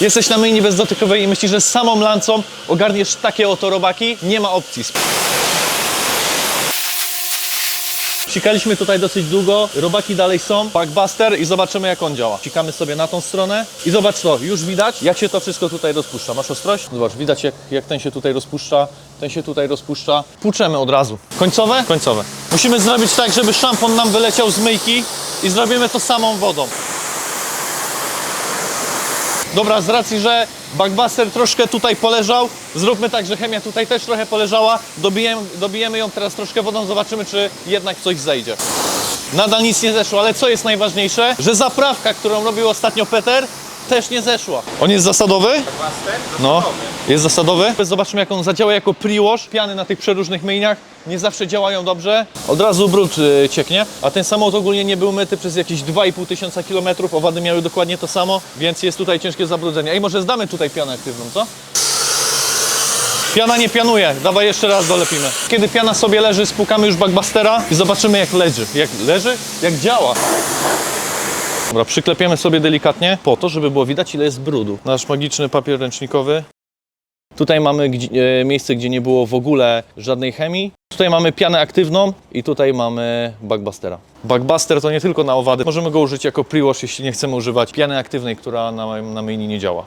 Jesteś na myjni bezdotykowej i myślisz, że samą lancą ogarniesz takie oto robaki? Nie ma opcji. Sikaliśmy tutaj dosyć długo, robaki dalej są, backbuster i zobaczymy jak on działa. Sikamy sobie na tą stronę i zobacz to, już widać jak się to wszystko tutaj rozpuszcza. Masz ostrość? Zobacz, widać jak, jak ten się tutaj rozpuszcza, ten się tutaj rozpuszcza. Płuczemy od razu. Końcowe? Końcowe. Musimy zrobić tak, żeby szampon nam wyleciał z myjki i zrobimy to samą wodą. Dobra, z racji, że Backbuster troszkę tutaj poleżał, zróbmy tak, że chemia tutaj też trochę poleżała, dobijemy, dobijemy ją teraz troszkę wodą, zobaczymy, czy jednak coś zejdzie. Nadal nic nie zeszło, ale co jest najważniejsze? Że zaprawka, którą robił ostatnio Peter, też nie zeszła. On jest zasadowy? No, jest zasadowy. Zobaczmy, jak on zadziała jako pre-wash. Piany na tych przeróżnych myjniach nie zawsze działają dobrze. Od razu brud y, cieknie, a ten samochód ogólnie nie był myty przez jakieś 2,5 tysiąca kilometrów. Owady miały dokładnie to samo, więc jest tutaj ciężkie zabrudzenie. Ej, może zdamy tutaj pianę aktywną, co? Piana nie pianuje, dawaj jeszcze raz dolepimy. Kiedy piana sobie leży, spukamy już backbustera i zobaczymy jak leży. Jak leży? Jak działa. Dobra, przyklepiemy sobie delikatnie po to, żeby było widać ile jest brudu. Nasz magiczny papier ręcznikowy. Tutaj mamy e, miejsce, gdzie nie było w ogóle żadnej chemii. Tutaj mamy pianę aktywną i tutaj mamy backbustera. Backbuster to nie tylko na owady. Możemy go użyć jako pre-wash, jeśli nie chcemy używać piany aktywnej, która na, na myjni nie działa.